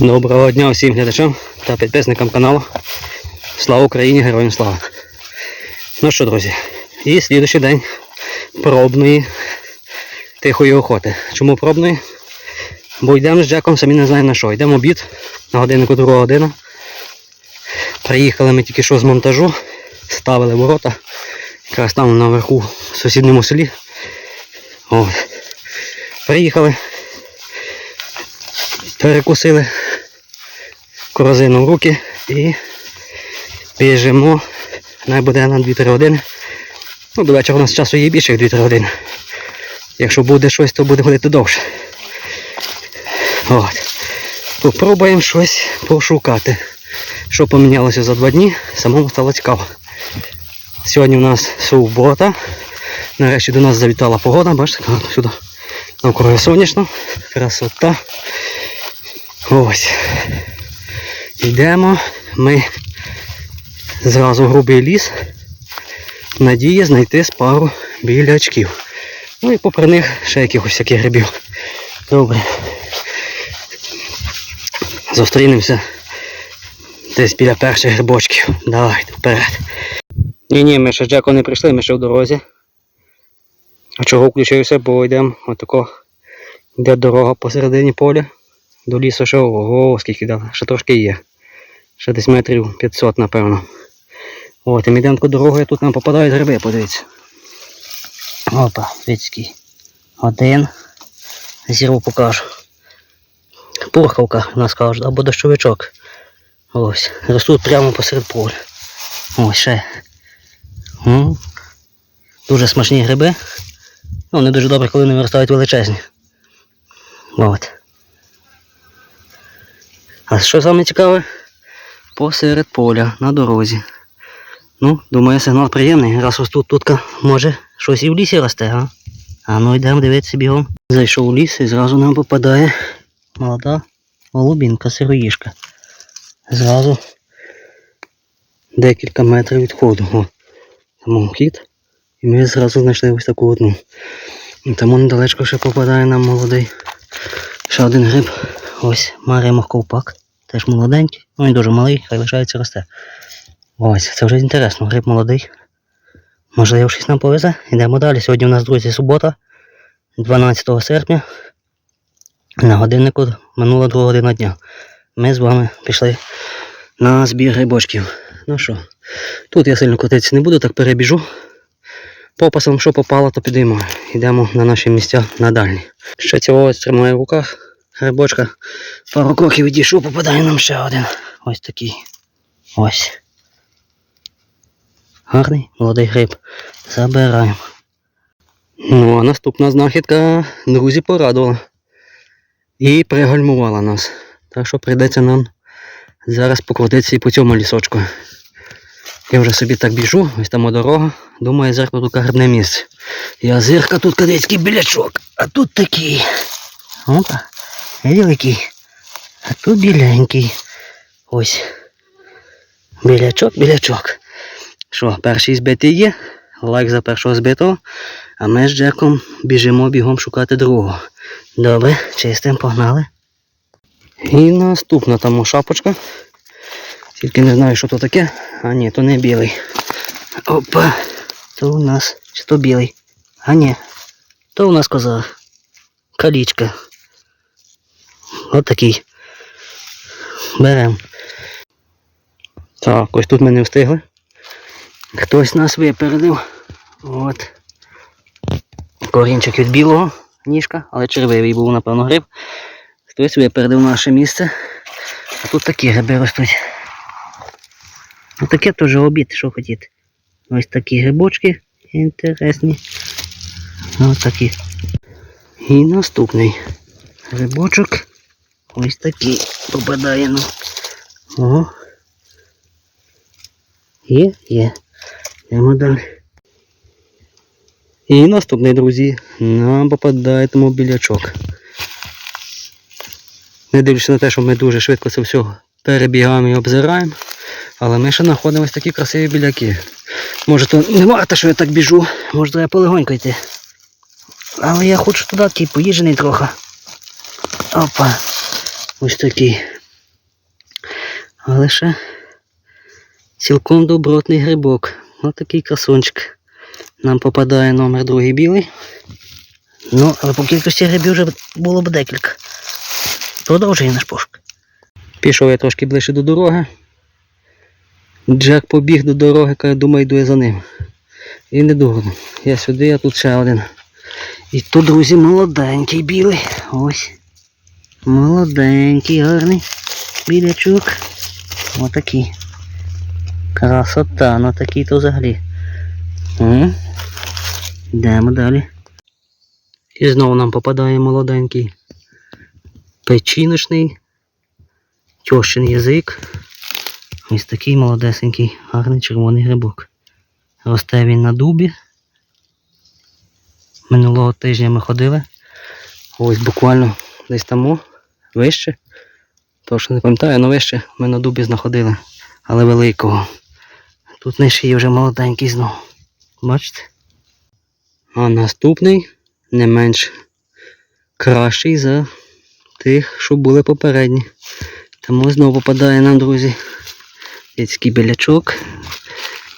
Доброго дня всім глядачам та підписникам каналу. Слава Україні, героям слава! Ну що, друзі, і слідуючий день пробної тихої охоти. Чому пробної? Бо йдемо з Джеком, самі не знаємо на що. Йдемо обід на годиннику друга година. Приїхали ми тільки що з монтажу, ставили ворота. Якраз там наверху в сусідньому селі. От. Приїхали, перекусили корзину в руки і біжимо. Най буде на 2-3 години. Ну, до вечора у нас часу є більше, як 2-3 години. Якщо буде щось, то буде ходити довше. От. Попробуємо щось пошукати. Що помінялося за два дні, самому стало цікаво. Сьогодні у нас субота. Нарешті до нас завітала погода, бачите, сюди навкруги сонячно. Красота. Ось. Йдемо ми зразу грубий ліс. Надія знайти спару білячків. Ну і попри них ще якихось всяких грибів. Добре. Зустрінемося десь біля перших грибочків. Давайте вперед. Ні, ні, ми ще з Джеком не прийшли, ми ще в дорозі. А чого включився, бо йдемо отако. Йде дорога посередині поля. До лісу ще ого, скільки дали. Ще трошки є. Ще десь метрів 500, напевно. От, і йдемо дорогою, тут нам попадають гриби, подивіться. Опа, світський. Один. Зірву покажу. Пурхавка, нас кажуть, або дощовичок. Ось. Ростуть прямо посеред поля. Ось ще. М. Дуже смачні гриби. Ну, вони дуже добре, коли вони виростають величезні. От. А що саме цікаве? Посеред поля, на дорозі. Ну, думаю, сигнал приємний. Раз ось тут тутка може щось і в лісі росте, а? А ну йдемо дивитися бігом. Зайшов у ліс і зразу нам попадає молода голубінка, сироїшка. Зразу декілька метрів відходу. О, там вхід. І ми зразу знайшли ось таку одну. Тому недалечко ще попадає нам молодий. Ще один гриб. Ось Марія Махковпак. Теж молоденький. Ну він дуже малий, хай лишається росте. Ось, це вже інтересно. Гриб молодий. Можливо, щось нам повезе. Йдемо далі. Сьогодні у нас, друзі, субота, 12 серпня. На годиннику минула друга година дня. Ми з вами пішли на збір грибочків. Ну що, тут я сильно крутитися не буду, так перебіжу. Попасом, що попало, то підіймаю. Йдемо на наші місця на дальні. Ще цього тримаю в руках. Грибочка. Пару кроків відійшов, попадає нам ще один. Ось такий. Ось. Гарний молодий гриб. Забираємо. Ну, а наступна знахідка, друзі, порадувала. І пригальмувала нас. Так що прийдеться нам зараз покрутитися і по цьому лісочку. Я вже собі так біжу, ось там дорога. Думаю, зеркало тут грибне місце. Я зирка тут кадецький білячок, а тут такий. Опа, великий. А тут біленький. Ось. Білячок, білячок. Що, перший збитий є? Лайк за першого збитого. А ми з Джеком біжимо бігом шукати другого. Добре, чистим, погнали. І наступна там шапочка. Тільки не знаю, що то таке. А ні, то не білий. Опа. То у нас. Чи то білий? А ні. То у нас коза. Калічка. От такий. Берем. Так, ось тут ми не встигли. Хтось нас випередив. От. Корінчик від білого ніжка, але червивий був, напевно, гриб. Хтось випередив наше місце. А тут такі гриби ростуть. Ну таке теж обід, що хотіти. Ось такі грибочки інтересні. Ось такі. І наступний грибочок. Ось такий попадає нам. О. Є, є. Йдемо далі. І наступний, друзі, нам попадає тому білячок. Не дивлячись на те, що ми дуже швидко це все перебігаємо і обзираємо. Але ми ще знаходимо ось такі красиві біляки. Може то не варто, що я так біжу, може треба полегонько йти. Але я хочу туди такий поїжений трохи. Опа. Ось такий. Але ще цілком добротний грибок. Ось такий красунчик. Нам попадає номер другий білий. Ну, але по кількості грибів вже було б декілька. Продовжує наш пошук. Пішов я трошки ближче до дороги. Джек побіг до дороги, каже, думаю, йду я за ним. І не дурно. Я сюди, а тут ще один. І тут, друзі, молоденький білий. Ось. Молоденький, гарний білячок. Отакий. Красота, ну такий то взагалі. Йдемо далі. І знову нам попадає молоденький печіночний, тьощин язик. Ось такий молодесенький, гарний червоний грибок. Росте він на дубі. Минулого тижня ми ходили. Ось буквально десь там вище. Точно не пам'ятаю, але вище ми на дубі знаходили, але великого. Тут нижче є вже молоденький знову. Бачите? А наступний не менш кращий за тих, що були попередні. Тому знову попадає нам, друзі, людський білячок.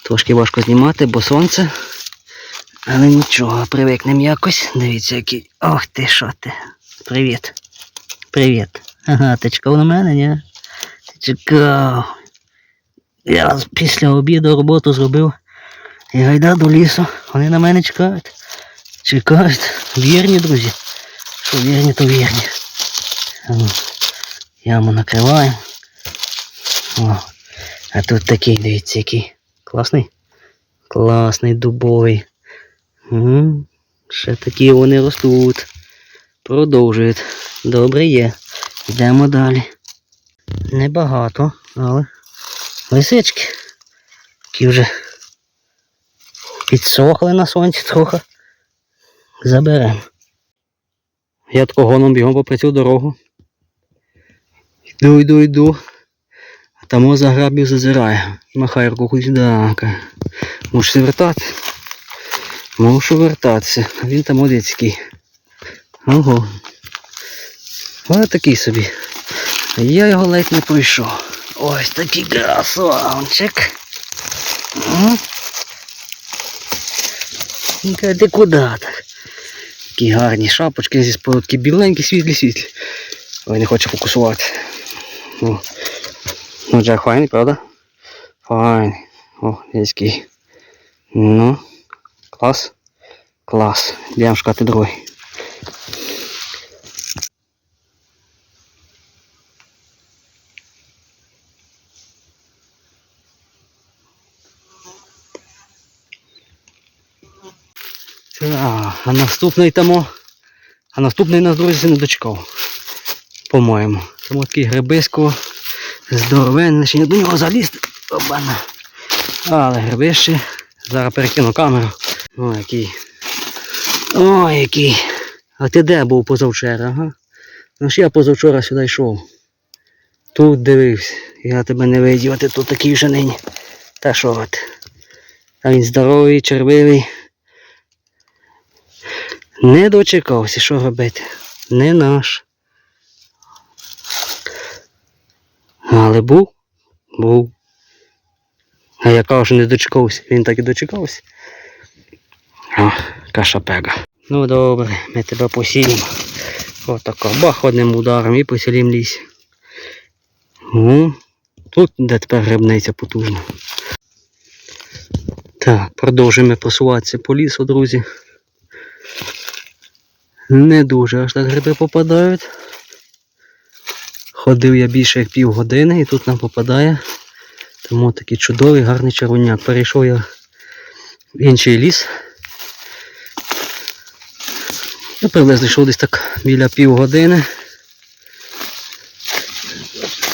Трошки важко знімати, бо сонце. Але нічого, привикнемо якось. Дивіться, який. Ох ти, що ти. Привіт. Привіт. Ага, ти чекав на мене, ні? Ти чекав. Я після обіду роботу зробив. І гайда до лісу. Вони на мене чекають. Чекають. Вірні, друзі. Що вірні, то вірні. Ну, Яму накриваємо. О, а тут такий, дивіться, який. Класний? Класний дубовий. Угу. Ще такі вони ростуть. Продовжують. Добре є. Йдемо далі. Небагато, але лисички. Які вже підсохли на сонці трохи. Заберемо. Я гоном бігом попри цю дорогу. Йду, йду, йду. А там заграбів зазирає. Махає рукою сюди. Мушу вертати. Мушу вертатися. Він там одицький. Ого. Ось такий собі. Я його ледь не пройшов. Ось такий красавчик. Ну, Ти куди так? Такі гарні шапочки зі споду, такі біленькі, світлі, світлі. Ой, не хоче фокусувати. Ну, ну Джек файний, правда? Файний. О, який. Ну, клас. Клас. Йдемо шукати другий. Так, а наступний тому. А наступний нас, друзі, не дочекав. По-моєму. Тому такий грибисько здоровенний, ще не до нього залізти. Обана. Але грибище. Зараз перекину камеру. О, який. О, який. А ти де був позавчора, ага? Ну ж я позавчора сюди йшов. Тут дивився. Я тебе не видів, а ти тут такий вже нині. Та що от. А він здоровий, червивий. Не дочекався, що робити. Не наш. Але був? Був. А я кажу, що не дочекався. Він так і дочекався. О, кашапега. Ну добре, ми тебе посіємо. Отако. Бах одним ударом і посілім ліс. Ну, тут де тепер грибниця потужна. Так, продовжуємо просуватися по лісу, друзі. Не дуже аж так гриби попадають. Ходив я більше як півгодини і тут нам попадає. Тому такий чудовий, гарний червоняк. Перейшов я в інший ліс. Я приблизно йшов десь так біля півгодини.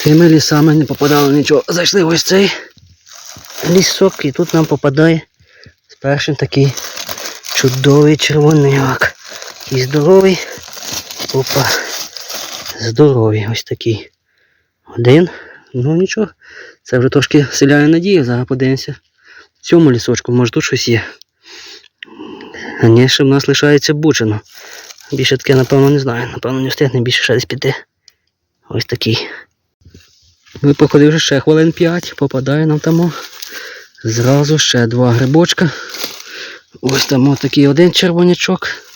Тими лісами не попадало нічого. Зайшли ось цей лісок і тут нам попадає першим такий чудовий червоняк. І здоровий. Опа. Здоровий ось такий. Один. Ну нічого. Це вже трошки вселяє надію. Зараз подивимося. В цьому лісочку, може тут щось є. А ні, ще в нас лишається бучино. Більше таке, напевно, не знаю. Напевно, не встигне більше ще десь піти. Ось такий. Ми походивши ще хвилин 5, попадає нам там зразу ще два грибочка. Ось там такий один червонячок.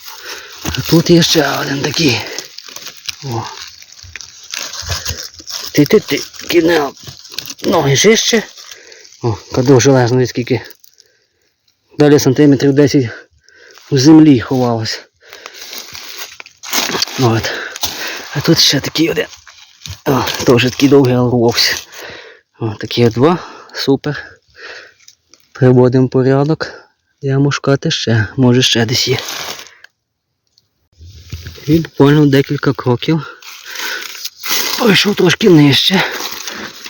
А тут є ще один такий. О. Ти ти ти кидне ноги жище. О, кадо железної скільки. Далі сантиметрів 10 у землі ховалось. От. А тут ще такий один. О, теж такий довгий але. О, такі два. Супер. Приводимо порядок. Я шукати ще. Може ще десь є. І буквально декілька кроків. Пройшов трошки нижче.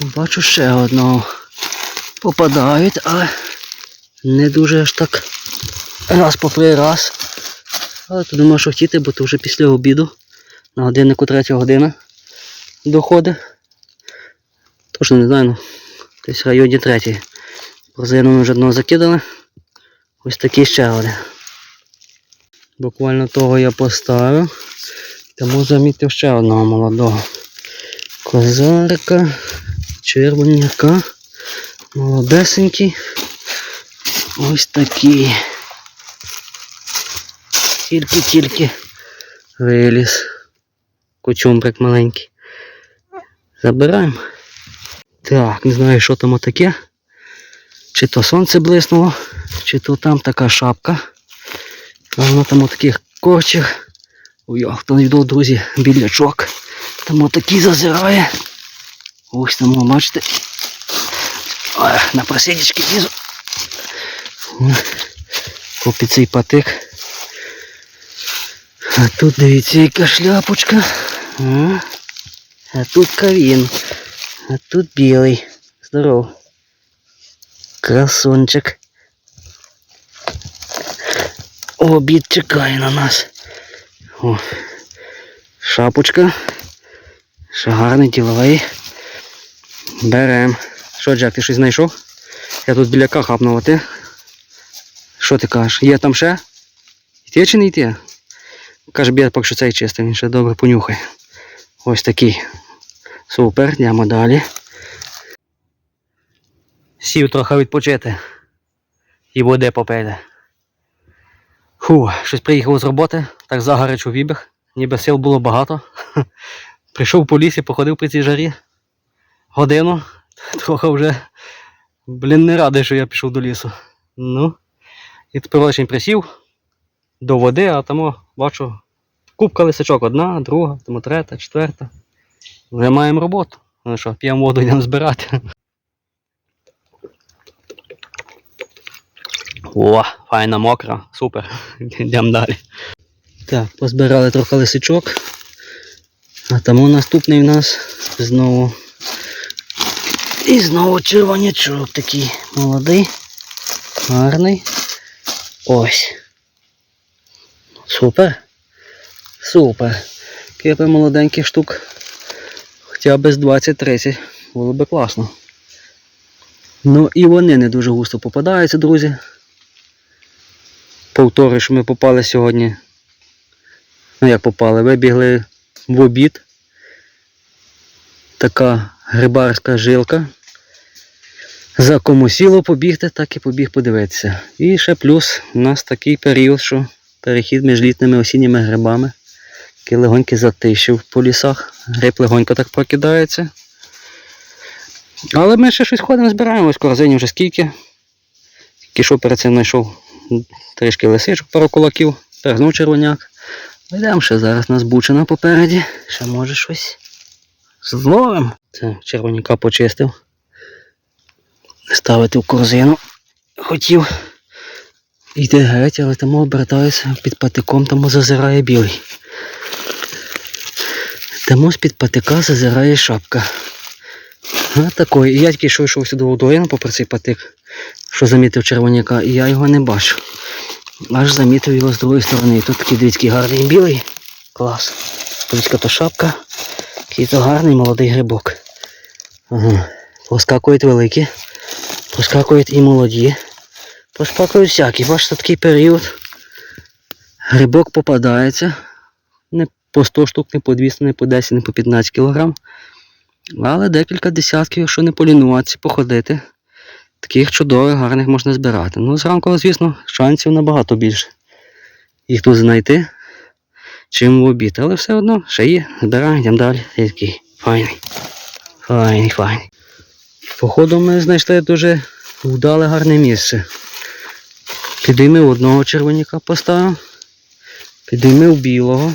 Бачу ще одного. Попадають, але не дуже аж так раз по три раз. Але то думаю, що хотіти, бо то вже після обіду. На годиннику третя година доходить. Точно не знаю, ну, десь в районі третій. Корзину ми вже одного закидали. Ось такий ще один. Буквально того я поставив. Тому замітив ще одного молодого. Козарика, червоняка, молодесенький. Ось такий. Тільки-тільки виліз. Кочумбрик маленький. Забираємо. Так, не знаю, що там таке. Чи то сонце блиснуло, чи то там така шапка. Воно там таких корчих. Ой, хто не відомо, друзі, білячок. Там отакий зазирає. Ось там, бачите. Ой, на просидічки лізу. Купить цей патик. А тут дивіться, яка шляпочка. А, тут кавін. А тут білий. Здоров. Красунчик. Обід чекає на нас. О, шапочка. Ще гарний діловий. Берем. Що, Джек, ти щось знайшов? Я тут біля хапнув, а ти? Що ти кажеш? Є там ще? Йти чи не йти? Каже, б'є, поки що цей чистий, він ще добре понюхає. Ось такий. Супер, йдемо далі. Сів трохи відпочити. І води попити. Фу, щось приїхав з роботи, так загарячу вібіг, ніби сил було багато. Прийшов по лісі, походив при цій жарі. Годину. Трохи вже, блін, не радий, що я пішов до лісу. Ну. І тепер лише присів до води, а там бачу кубка лисичок одна, друга, тому третя, четверта. Вже маємо роботу. Ну що, п'ємо воду, йдемо збирати. О, файна мокра, супер. Йдемо далі. Так, позбирали трохи лисичок. А тому наступний в нас знову. І знову червонячок такий молодий, гарний. Ось. Супер. Супер. Кипи молоденьких штук. Хоча б з 20-30. Було би класно. Ну і вони не дуже густо попадаються, друзі. Повторюю, що ми попали сьогодні. Ну як попали? Вибігли в обід. Така грибарська жилка. За кому сіло побігти, так і побіг подивитися. І ще плюс у нас такий період, що перехід між літніми осінніми грибами. Такий легонький затишів по лісах. Гриб легонько так прокидається. Але ми ще щось ходимо, збираємо, ось корзині вже скільки. Що перед цим знайшов трішки лисичок, пару кулаків, тепер червоняк. Йдемо ще зараз нас бучина попереді. Ще може щось зловим. Це червоняка почистив. Ставити в корзину. Хотів йти геть, але тому обертаюся під патиком, тому зазирає білий. Тому з-під патика зазирає шапка. А такої. І я тільки що йшов сюди водою попри цей патик, що замітив червоняка, і я його не бачу. Аж замітив його з другої сторони. І тут такий дивіться, гарний білий. Клас. Подивіться, то шапка. Який то гарний молодий грибок. Ага. Поскакують великі. Поскакують і молоді. Поскакують всякі. Бачите, такий період. Грибок попадається. Не по 100 штук, не по 200, не по 10, не по 15 кілограм. Але декілька десятків, якщо не полінуватися, походити. Таких чудових, гарних можна збирати. Ну, зранку, звісно, шансів набагато більше. Їх тут знайти, чим в обід. Але все одно ще є. Збираємо, далі. Такий файний. Файний, файний. Походу ми знайшли дуже вдале гарне місце. Підіймив одного червоняка поставив, підіймив білого.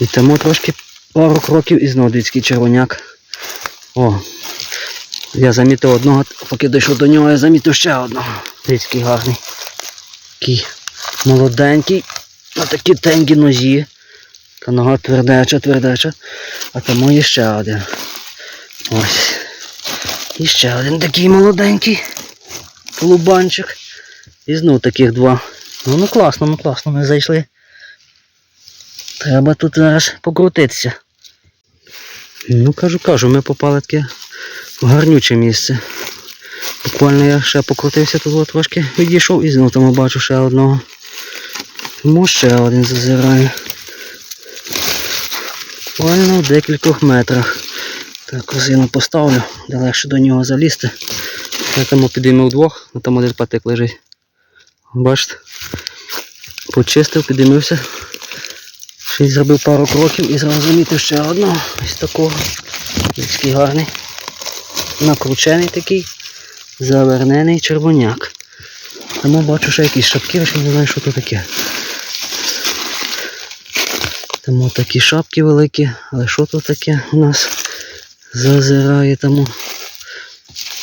І тому трошки пару кроків і дитський червоняк. О, я замітив одного, поки дійшов до нього, я замітив ще одного. Дитський гарний. Такий молоденький, на такі тенгі нозі. Та нога твердеча, твердеча. А тому є ще один. Ось. І ще один такий молоденький. Лубанчик. І знов таких два. Ну, ну класно, ну класно, ми зайшли. Треба тут зараз покрутитися. Ну, кажу, кажу, ми попали таке гарнюче місце. Буквально я ще покрутився тут трошки, відійшов і знов там бачу ще одного. Тому ще один зазирає. Буквально в декількох метрах. Так, корзину поставлю, де легше до нього залізти. Я тому підіймав двох, а там один патик лежить. Бачите? Почистив, підіймився. Ще й зробив пару кроків і зразу замітив ще одного. Ось такого. Такий гарний. Накручений такий. Завернений червоняк. Тому бачу ще якісь шапки, ще не знаю, що це таке. Тому такі шапки великі, але що тут таке у нас зазирає тому.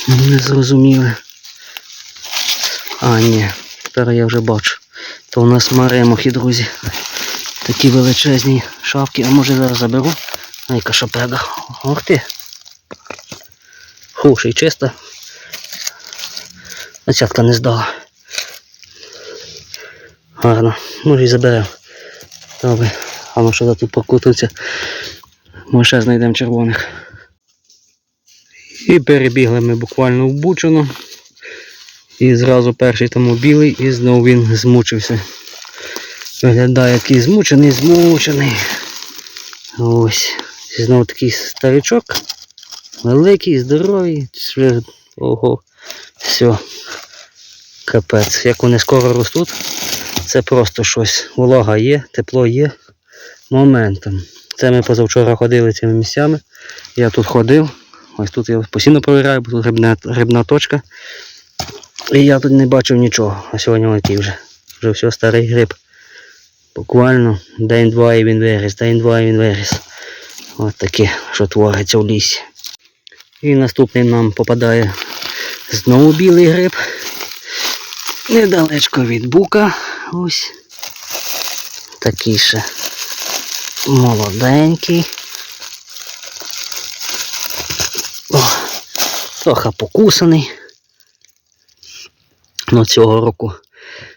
Не зрозуміле. А, ні, тепер я вже бачу. То у нас маремохи, друзі. Такі величезні шапки, а може зараз заберу. А яка шапега. Ох ти. Ще й чиста. Оцятка не здала. Гарно. Може і заберемо. Добре. А ну що тут покутується. Ми ще знайдемо червоних. І перебігли ми буквально в Бучино. І зразу перший тому білий, і знову він змучився. Виглядає такий змучений, змучений. Ось. Знову такий старичок. Великий, здоровий. Ого. Все. Капець. Як вони скоро ростуть, це просто щось. Волога є, тепло є. Моментом. Це ми позавчора ходили цими місцями. Я тут ходив. Ось тут я постійно провіряю, бо тут грибна, грибна точка. І я тут не бачив нічого. А сьогодні який вже. Вже все старий гриб. Буквально день-два і він виріс, день-два і він виріс. Ось таке, що твориться в лісі. І наступний нам попадає знову білий гриб. Недалечко від бука. Ось. Такий ще молоденький. О, трохи покусаний. Ну цього року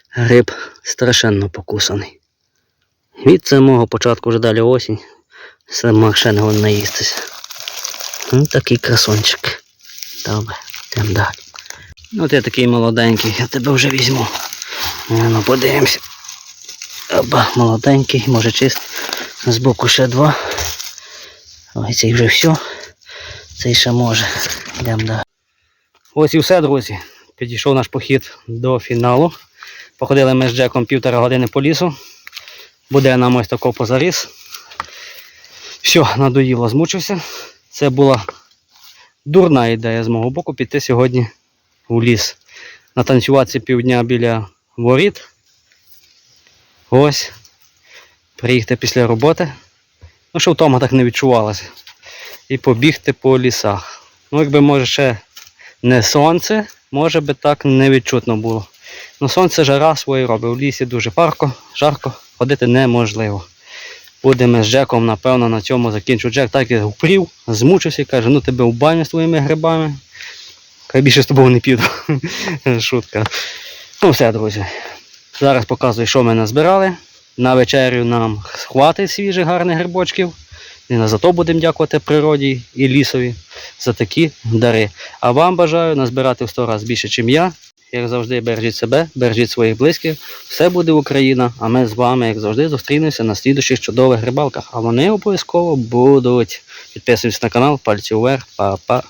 гриб страшенно покусаний. Від самого початку вже далі осінь. Сама ще не наїстися. Ну, такий красончик. Добре, йдемо далі. Ну ти такий молоденький, я тебе вже візьму. Е, Ну, подивимося. Оба, молоденький, може чист. Збоку ще два. Ой, цей вже все. Цей ще може. Йдемо далі. Ось і все, друзі. Підійшов наш похід до фіналу. Походили ми з Джеком півтора години по лісу. Буде нам ось тако позаріс. Все, надоїло, змучився. Це була дурна ідея з мого боку піти сьогодні у ліс. Натанцюватися півдня біля воріт. Ось. Приїхати після роботи. Ну, що втома так не відчувалося. І побігти по лісах. Ну, якби може ще не сонце, може би так не відчутно було. Ну сонце жара своє робить. У лісі дуже парко, жарко, ходити неможливо. Будемо з Джеком, напевно, на цьому закінчу. Джек так і впрів, змучився і каже, ну тебе в баню з твоїми грибами. Хай більше з тобою не піду. Шутка. Ну все, друзі. Зараз показую, що ми назбирали. На вечерю нам хватить свіжих гарних грибочків. І на зато будемо дякувати природі і лісові за такі дари. А вам бажаю назбирати в 100 разів більше, ніж я. Як завжди, бережіть себе, бережіть своїх близьких. Все буде Україна, а ми з вами, як завжди, зустрінемося на слідуючих чудових рибалках. А вони обов'язково будуть. Підписуйтесь на канал, пальці вверх, па-па.